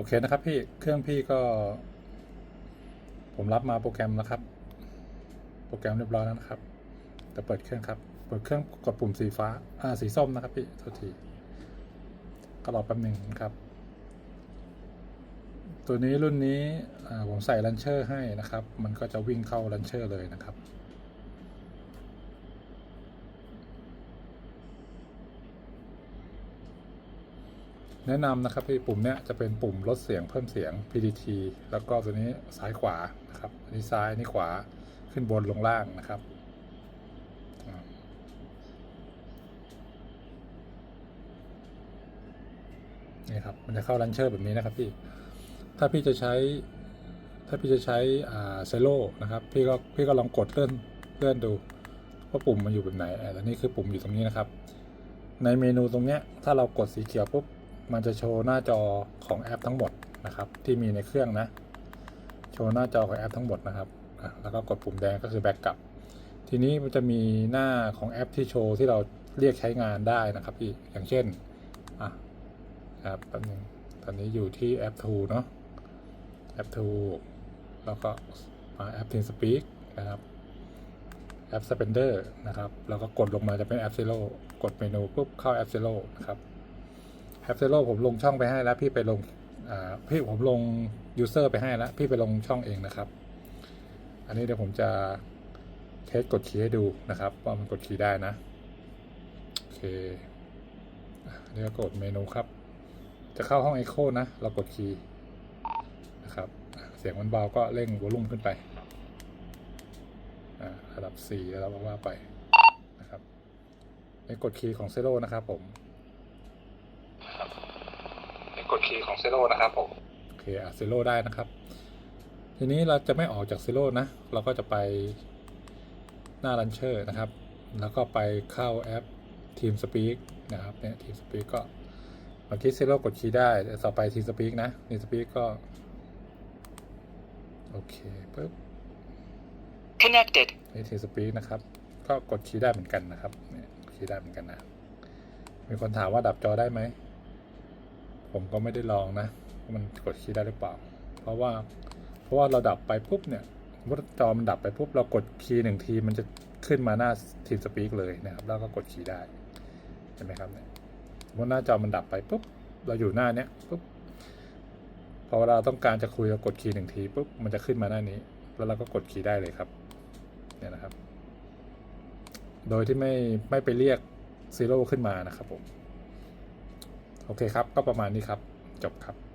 อเคนะครับพี่ เครื่องพี่ก็ ผมรับมาโปรแกรมแล้วครับ โปรแกรมเรียบร้อยแล้วนะครับจะเปิดเครื่องครับ เปิดเครื่องกดปุ่มสีฟ้า อ่า สีส้มนะครับพี่โทษที ก็รอแป๊บหนึ่งนะครับ ตัวนี้รุ่นนี้อ่าผมใส่ลันเชอร์ให้นะครับ มันก็จะวิ่งเข้าลันเชอร์เลยนะครับ แนะนำนะครับที่ปุ่มเนี้ยจะเป็นปุ่มลดเสียงเพิ่มเสียง PDT แล้วก็ตัวนี้ซ้ายขวานะครับอันนี้ซ้ายอันนี่ขวาขึ้นบนลงล่างนะครับนี่ครับมันจะเข้าลันเชอร์แบบนี้นะครับพี่ถ้าพี่จะใช้ ถ้าพี่จะใช้อ่าเซโลนะครับพี่ก็พี่ก็ลองกดเลื่อนเลื่อนดูว่าปุ่มมันอยู่แบบไหนอ่าแต่นี่คือปุ่มอยู่ตรงนี้นะครับ ในเมนูตรงเนี้ยถ้าเรากดสีเขียวปุ๊บ มันจะโชว์หน้าจอของแอปทั้งหมดนะครับ ที่มีในเครื่องนะ โชว์หน้าจอของแอปทั้งหมดนะครับแล้วก็กดปุ่มแดงก็คือแบ็กกลับ ทีนี้มันจะมีหน้าของแอปที่โชว์ที่เราเรียกใช้งานได้นะครับพี่อย่างเช่นอะครับแป๊บนึงตอนนี้อยู่ที่แอป Tool เนาะแอป Tool แล้วก็มาแอป TeamSpeak นะครับแอป Spender นะครับ แล้วก็กดลงมาจะเป็นแอป Zero กดเมนูปุ๊บเข้าแอป Zero นะครับ แอปเซโ o ผมลงช่องไปให้แล้วพี่ไปลงพี่ผมลงยูเซอร์ไปให้แล้วพี่ไปลงช่องเองนะครับ อันนี้เดี๋ยวผมจะเทสกดคีย์ให้ดูนะครับว่ามันกดคีย์ได้นะโอเคอะอันนี้ก็กดเมนูครับ จะเข้าห้อง Echo นะ เรากดคีย์นะครับ เสียงมันเบาก็เร่งวอลลุ่มขึ้นไปอ่าระดับ4แล้วว่าไปนะครับในกดคีย์ของเซโ o นะครับผม กดคีย์ของเซโ o นะครับผมโอเคอะเซโ o ได้นะครับ ทีนี้เราจะไม่ออกจากเซโ o นะ เราก็จะไปหน้า Launcher นะครับ แล้วก็ไปเข้าแอป TeamSpeak นะครับเนี่ย TeamSpeak ก็เมื่อกี้เซโ o กดคีย์ได้แต่ต่อไป TeamSpeak นะ TeamSpeak ก็โอเคปึ๊บ Connected. นี่ TeamSpeak นะครับ ก็กดคีย์ได้เหมือนกันนะครับเนี่ยคีย์ได้เหมือนกันนะมีคนถามว่าดับจอได้ไหม ผมก็ไม่ได้ลองนะมันกดคีย์ได้หรือเปล่า เพราะว่าเพราะว่าเราดับไปปุ๊บเนี่ยสมมติจอมันดับไปปุ๊บเรากดคีย์หนึ่งทีมันจะขึ้นมาหน้าทีมสปีกเลยนะครับ แล้วก็กดคีย์ได้เห็นไหมครับเนี่ยสมมติหน้าจอมันดับไปปุ๊บเราอยู่หน้าเนี้ยปุ๊บพอเวลาต้องการจะคุยเรากดคีย์หนึ่งทีปุ๊บมันจะขึ้นมาหน้านี้ แล้วเราก็กดคีย์ได้เลยครับเนี่ยนะครับ โดยที่ไม่ไม่ไปเรียกซีโร่ขึ้นมานะครับผม โอเคครับ ก็ประมาณนี้ครับ จบครับ